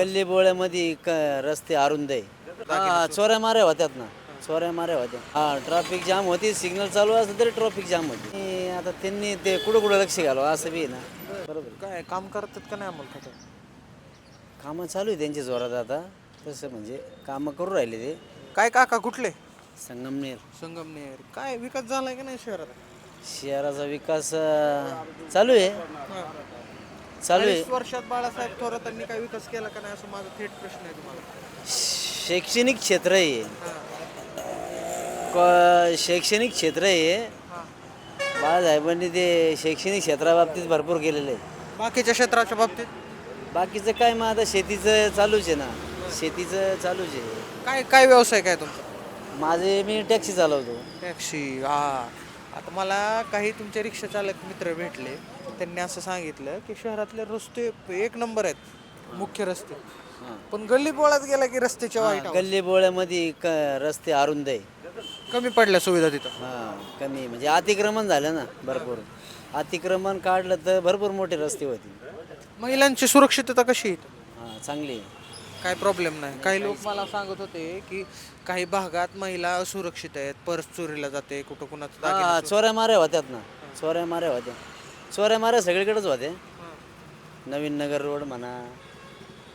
गल्ली बोळ्यामध्ये क रस्ते अरुंद आहे. हा चोऱ्या माऱ्या होत्यात ना. चोऱ्या माऱ्या होत्या. हा ट्रॅफिक जाम होती सिग्नल चालू असलं तरी ट्रॅफिक जाम होती. आणि आता त्यांनी ते कुठं कुठं लक्ष घालवा असं बी आहे ना. बरोबर. काय काम करतात का नाही अमोल खताळ कामं चालू आहे त्यांच्या जोरात आता. तसं म्हणजे कामं करू राहिले ते. काय काका कुठले? संगमनेर. संगमनेर. काय विकास झालाय का नाही शहरात? शहराचा विकास अं, चालू आहे. चालू आहे. चाळीस वर्षात बाळासाहेब थोरातांनी काय विकास केला का नाही असं माझा थेट प्रश्न आहे तुम्हाला. शैक्षणिक क्षेत्र आहे. क- शैक्षणिक क्षेत्र आहे. हा. बाळासाहेबांनी ते शैक्षणिक क्षेत्राबाबतीत भरपूर केलेलं आहे. बाकीच्या क्षेत्राच्या बाबतीत? बाकीचं काय मग आता शेतीचं चालूच आहे ना. शेतीचं चालूच आहे. काय काय व्यवसाय काय तुमचा? माझे मी टॅक्सी चालवतो. टॅक्सी हा. आता मला काही तुमचे रिक्षा चालक मित्र भेटले त्यांनी असं सांगितलं की शहरातले रस्ते एक नंबर आहेत मुख्य रस्ते. पण गल्ली बोळात गेला की रस्त्याच्या वाईट अवस्था. गल्ली बोळ्यामध्ये क रस्ते अरुंद आहे. कमी पडल्या सुविधा तिथं. हां कमी म्हणजे अतिक्रमण झालं ना भरपूर. अतिक्रमण काढलं तर भरपूर मोठे रस्ते होते महिलांची सुरक्षितता कशी आहे इथं? हां चांगली आहे. काय प्रॉब्लेम नाही. काही लोक मला सांगत होते की काही भागात महिला असुरक्षित आहेत. पर्स चोरीला जाते कुठं कुणाचं दागिने हा चोऱ्या माऱ्या होत्यात ना. चोऱ्या माऱ्या होत्या. चोऱ्या माऱ्या सगळीकडेच होत्या. नवीन नगर रोड म्हणा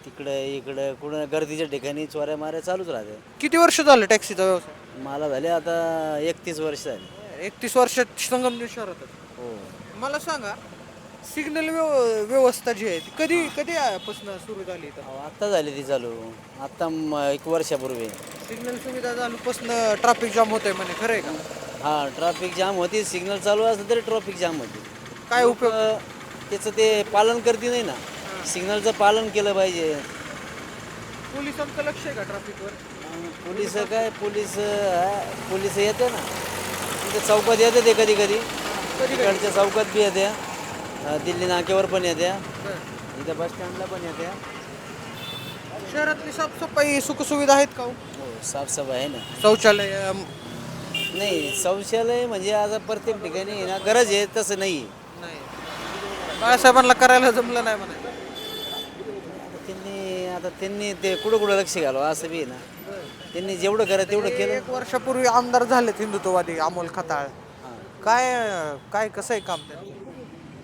तिकडं इकडं कुठं गर्दीच्या ठिकाणी चोऱ्या माऱ्या चालूच राहते किती वर्ष झालं टॅक्सीचा व्यवसाय? मला झाले आता एकतीस वर्ष झाली. एकतीस वर्षात संगमनेर शहरात. हो. मला सांगा सिग्नल व्यवस्था जी आहे ती कधी कधी पासून सुरू झाली इथं? अहो, आत्ता झाली ती चालू. आत्ता म- एक वर्षापूर्वी. सिग्नल सुविधा झाल्यापासून ट्रॅफिक जाम होत आहे म्हणे खरं आहे का? हा ट्रॅफिक जाम होती सिग्नल चालू असलं तरी ट्रॅफिक जाम होती. काय उपयोग? अ, त्याचं ते पालन करते नाही ना. सिग्नलचं पालन केलं पाहिजे. पोलिसांचं लक्ष आहे का ट्रॅफिकवर? पोलीस काय पोलीस पोलीस येते ना. तिथे चौकात येते ते कधी कधी तिकडच्या चौकात बी येत्या अ, दिल्ली नाक्यावर पण येत्या. इथं बस स्टँडला पण येत्या. शहरातली साफसफाई सुखसुविधा आहेत का हो? हो साफसफाई आहे ना. शौचालय अम, नाही शौचालय म्हणजे आता प्रत्येक ठिकाणी आहे ना गरज आहे तसं नाही नाही. बाळासाहेबांना करायला जमलं नाही म्हणायचं आता त्यांनी आता त्यांनी ते कुठं कुठं लक्ष घालवा असं बी आहे ना. त्यांनी जेवढं करा तेवढं केलं. एक वर्षापूर्वी आमदार झालेत हिंदुत्ववादी अमोल खताळ. काय काय कसं आहे काम त्यांचं?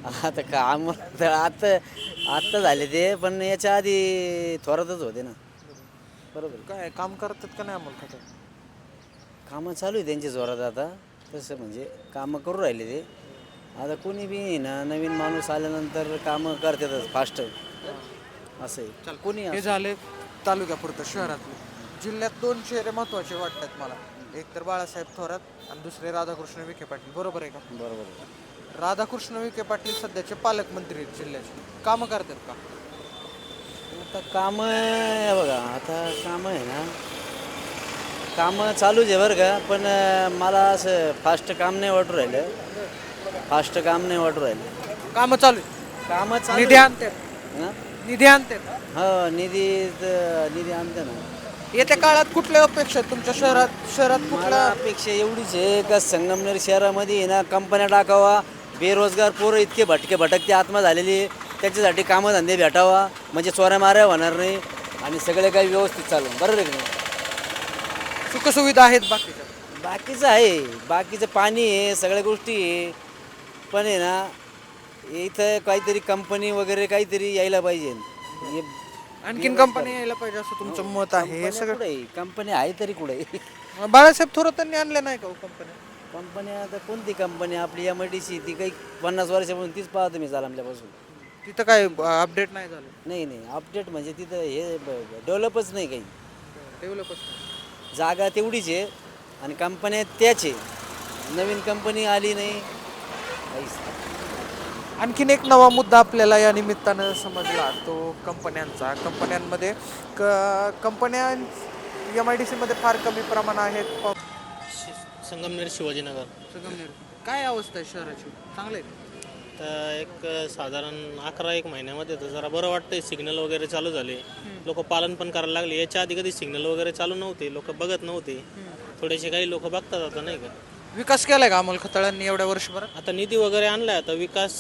आता काम तर आता आत्ता झाले ते पण याच्या आधी थोरातच होते ना. बरोबर. काय काम करतात का नाही अमोल खताळ कामं चालू आहे त्यांच्या जोरात आता. तसं म्हणजे कामं करू राहिले ते. आता कोणी बी ना नवीन माणूस आल्यानंतर कामं करतातच फास्ट असं आहे. कोणी हे झाले तालुक्यापुरतं शहरातले. जिल्ह्यात दोन चेहरे महत्त्वाचे वाटतात मला. एक तर बाळासाहेब थोरात आणि दुसरे राधाकृष्ण विखे पाटील. बरोबर आहे का? बरोबर आहे. राधाकृष्ण विखे पाटील सध्याचे पालकमंत्री आहेत जिल्ह्याचे. कामं करतात का? आता कामं आहे बघा आता कामं आहे ना. कामं चालूच आहे बरं का पण अं, मला असं फास्ट काम नाही वाटू राहिलं. फास्ट काम नाही वाटू राहिलं. कामं चालू आहेत. कामं चालू निधी आणतात. हां? निधी आणतात. हो निधी त- निधी आणते ना. येत्या काळात कुठल्या अपेक्षा आहेत तुमच्या शहरात? शहरात मला कुठला अपेक्षा एवढीच आहे का संगमनेर शहरामध्ये आहे ना कंपन्या टाकावा बेरोजगार पोरं इतके भटके भटकते आत्मा झालेली आहे. त्याच्यासाठी कामधंदे भेटावा म्हणजे चोऱ्या माऱ्या होणार नाही. आणि सगळे काही व्यवस्थित चालू बरोबर आहे की नाही? सुखसुविधा आहेत बाकीच्या. बाकीचं आहे. बाकीचं पाणी आहे सगळ्या गोष्टी आहे. पण आहे ना इथं काहीतरी कंपनी वगैरे काहीतरी यायला पाहिजे. हे आणखीन कंपनी यायला पाहिजे असं तुमचं मत आहे हे सगळं कुठे कंपनी आहे तरी कुठे बाळासाहेब थोरातांनी आणले नाही का हो कंपन्या कंपनी आता कोणती कंपनी? आपली एम आय डी सी ती काही पन्नास वर्षापासून तीच पाहतो मी चालमल्यापासून तिथं काय अपडेट नाही झालं? नाही नाही. अपडेट म्हणजे तिथं हे डेव्हलपच नाही काही. डेव्हलपच जागा तेवढीच आहे आणि कंपन्या त्याच आहे. नवीन कंपनी आली नाही. काहीच नाही. आणखीन एक नवा मुद्दा आपल्याला या निमित्तानं समजला. तो कंपन्यांचा. कंपन्यांमध्ये क कंपन्या एम आय डी सीमध्ये फार कमी प्रमाण आहेत. प- संगमनेर शिवाजीनगर. संगमनेर. काय अवस्था आहे शहराची? चांगले आहे तर एक साधारण अकरा एक महिन्यामध्ये तर जरा बरं वाटतंय. सिग्नल वगैरे चालू झाले. लोक पालन पण करायला लागले. याच्या आधी कधी सिग्नल वगैरे चालू नव्हते. लोक बघत नव्हते. थोडेसे काही लोक बघतात आता नाही का? विकास केलाय का अमोल खताळांनी एवढ्या वर्षभरात? आता निधी वगैरे आणलाय. आता विकास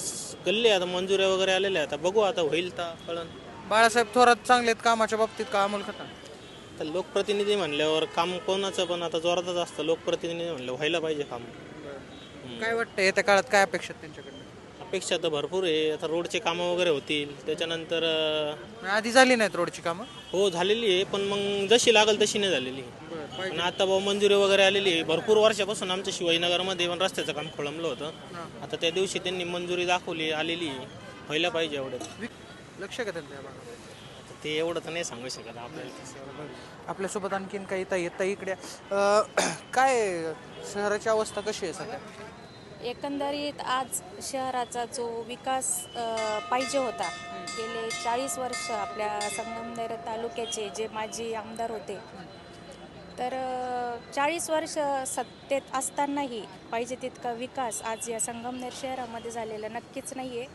गल्ले आता मंजुऱ्या वगैरे आलेल्या आता बघू आता होईल तर कळण बाळासाहेब थोरात चांगले आहेत कामाच्या बाबतीत का अमोल खताळ? तर लोकप्रतिनिधी म्हणल्यावर काम कोणाचं पण आता जोरातच असतं. लोकप्रतिनिधी म्हणलं व्हायला पाहिजे काम. काय वाटतं येत्या काळात? काय अपेक्षा आहेत त्यांच्याकडनं? अपेक्षा तर भरपूर आहे. आता रोडचे कामं वगैरे होतील. त्याच्यानंतर अं, आधी झाली नाहीत रोडची कामं? हो झालेली आहे. पण मग जशी लागल तशी नाही झालेली. पण आता भाऊ मंजुरी वगैरे आलेली आहे. भरपूर वर्षापासून आमच्या शिवाजीनगरमध्ये पण रस्त्याचं काम खोळंबलं होतं. आता त्या दिवशी त्यांनी मंजुरी दाखवली आलेली आहे. व्हायला पाहिजे एवढं. लक्ष का त्यांचं या भागात? ते एवढं तर नाही सांगू शकत आपल्याला आपल्यासोबत आणखीन काही ताई आहेत. ताई इकडे. अं, काय शहराची अवस्था कशी आहे सध्या? एकंदरीत आज शहराचा जो विकास अ, पाहिजे होता गेले चाळीस वर्ष आपल्या संगमनेर तालुक्याचे जे माजी आमदार होते तर चाळीस वर्ष सत्तेत असतानाही पाहिजे तितका विकास आज या संगमनेर शहरामध्ये झालेला नक्कीच नाही आहे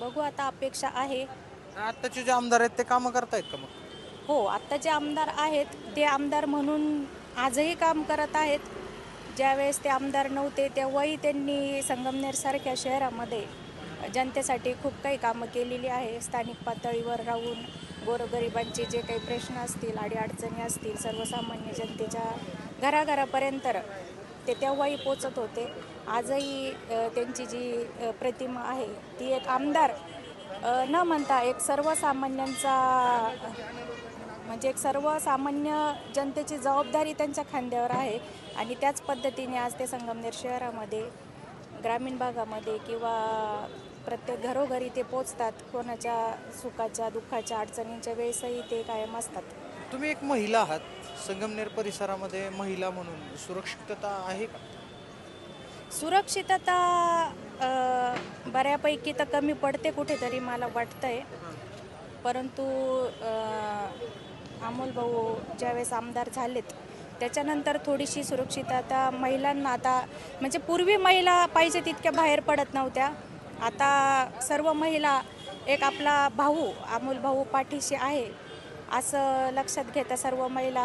बघू आता अपेक्षा आहे. आत्ताचे जे आमदार आहेत ते कामं करतायत का मग? हो आत्ता जे आमदार आहेत ते आमदार म्हणून आजही काम करत आहेत. ज्यावेळेस ते आमदार नव्हते तेव्हाही त्यांनी संगमनेरसारख्या शहरामध्ये जनतेसाठी खूप काही कामं केलेली आहे. स्थानिक पातळीवर राहून गोरगरिबांचे जे काही प्रश्न असतील अडीअडचणी असतील सर्वसामान्य जनतेच्या घराघरापर्यंत ते तेव्हाही पोचत होते. आजही त्यांची जी प्रतिमा आहे ती एक आमदार न म्हणता एक सर्वसामान्यांचा म्हणजे एक सर्वसामान्य जनतेची जबाबदारी त्यांच्या खांद्यावर आहे. आणि त्याच पद्धतीने आज ते संगमनेर शहरामध्ये ग्रामीण भागामध्ये किंवा प्रत्येक घरोघरी ते पोचतात. कोणाच्या सुखाच्या दुःखाच्या अडचणींच्या वेळेसही ते कायम असतात. तुम्ही एक महिला आहात. संगमनेर परिसरामध्ये महिला म्हणून सुरक्षितता आहे का? सुरक्षितता अ, बऱ्यापैकी तर कमी पडते कुठेतरी मला वाटतंय. परंतु अ, अमोल भाऊ ज्यावेळेस आमदार झालेत त्याच्यानंतर थोडीशी सुरक्षितता महिलांना आता म्हणजे पूर्वी महिला पाहिजे तितक्या बाहेर पडत नव्हत्या. आता सर्व महिला एक आपला भाऊ अमोल भाऊ पाठीशी आहे. असं लक्षात घेता सर्व महिला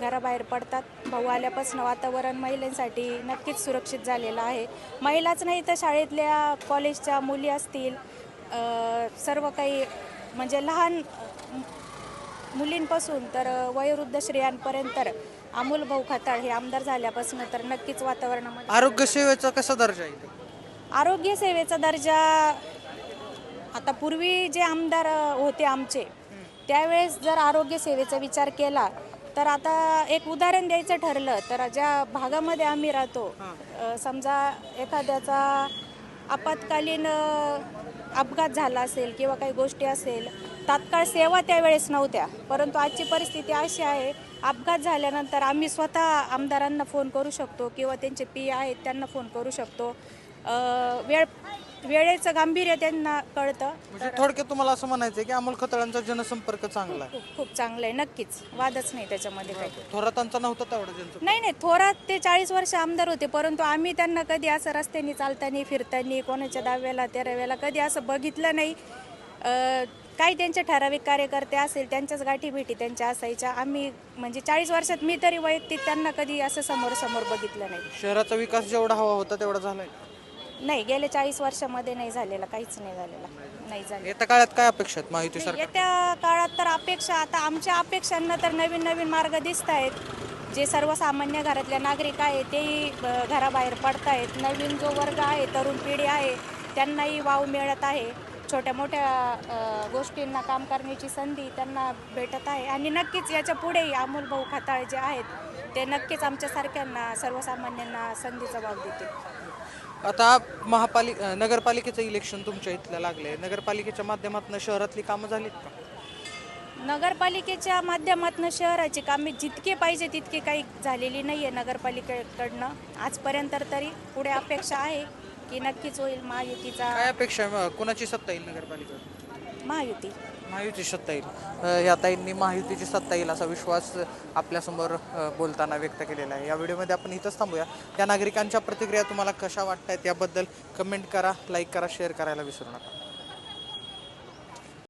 घराबाहेर पडतात भाऊ आल्यापासून वातावरण महिलांसाठी नक्कीच सुरक्षित झालेलं आहे महिलाच नाही तर शाळेतल्या कॉलेजच्या मुली असतील सर्व काही म्हणजे लहान मुलींपासून तर वयोवृद्ध स्त्रियांपर्यंत अमोल भाऊ खताळ हे आमदार झाल्यापासून तर नक्कीच वातावरणामध्ये आरोग्य सेवेचा कसा दर्जा आहे इथे? आरोग्य सेवेचा दर्जा आता पूर्वी जे आमदार होते आमचे त्यावेळेस जर आरोग्य सेवेचा विचार केला तर आता एक उदाहरण द्यायचं ठरलं तर ज्या भागामध्ये आम्ही राहतो समजा एखाद्याचा आपत्कालीन अपघात झाला असेल किंवा काही गोष्टी असेल तात्काळ सेवा त्यावेळेस नव्हत्या. परंतु आजची परिस्थिती अशी आहे अपघात झाल्यानंतर आम्ही स्वतः आमदारांना फोन करू शकतो किंवा त्यांचे पी आहेत त्यांना फोन करू शकतो. वेळ वेळेचं गांभीर्य त्यांना कळतं. म्हणजे थोडक्यात तुम्हाला असं म्हणायचं आहे की अमोल खताळांचा जनसंपर्क चांगला आहे. खूप खूप चांगलं आहे. नक्कीच. वादच नाही त्याच्यामध्ये काही. थोरातांचा नव्हता तेवढा जनसंपर्क. नाही नाही. थोरात ते चाळीस वर्ष आमदार होते परंतु आम्ही त्यांना कधी असं रस्त्याने चालताना फिरताना कोणाच्या दहाव्याला तेराव्याला कधी असं बघितलं नाही. अं, काही त्यांचे ठराविक कार्यकर्ते असेल त्यांच्याच गाठी भेटी त्यांच्या असायच्या. आम्ही म्हणजे चाळीस वर्षात मी तरी वैयक्तिक त्यांना कधी असं समोर समोर बघितलं नाही. शहराचा विकास जेवढा हवा होता तेवढा झालाय. नाही गेले चाळीस वर्षामध्ये नाही झालेला काहीच नाही झालेला. नाही झालं येत्या काळात काय अपेक्षा आहेत सरकार येत्या काळात तर अपेक्षा आता आमच्या अपेक्षांना तर नवीन नवीन मार्ग दिसत आहेत. जे सर्वसामान्य घरातल्या नागरिक आहे तेही अ, घराबाहेर पडत आहेत नवीन जो वर्ग आहे तरुण पिढी आहे त्यांनाही वाव मिळत आहे. छोट्या मोठ्या अ, गोष्टींना काम करण्याची संधी त्यांना भेटत आहे. आणि नक्कीच याच्या पुढेही अमोल भाऊ खताळ जे आहेत ते नक्कीच आमच्यासारख्यांना सर्वसामान्यांना संधीचा वाव देतील. आता महापालिका नगरपालिकेचं इलेक्शन तुमच्या इथलं लागलंय. नगरपालिकेच्या माध्यमातून शहरातली कामं झालीत का? नगरपालिकेच्या माध्यमातून शहराची कामे जितके पाहिजे तितके काही झालेली नाही आहे नगरपालिकेकडनं. आजपर्यंत तरी पुढे अपेक्षा आहे की नक्कीच होईल महायुतीचा काय अपेक्षा? कुणाची सत्ता येईल नगरपालिकेत महायुती महायुती सत्ता येईल. या ताईंनी महायुतीची सत्ता येईल असा विश्वास आपल्यासमोर बोलताना व्यक्त केलेला आहे. या व्हिडिओमध्ये आपण इथंच थांबूया. या नागरिकांच्या प्रतिक्रिया तुम्हाला कशा वाटत आहेत याबद्दल कमेंट करा लाईक करा शेअर करायला विसरू नका.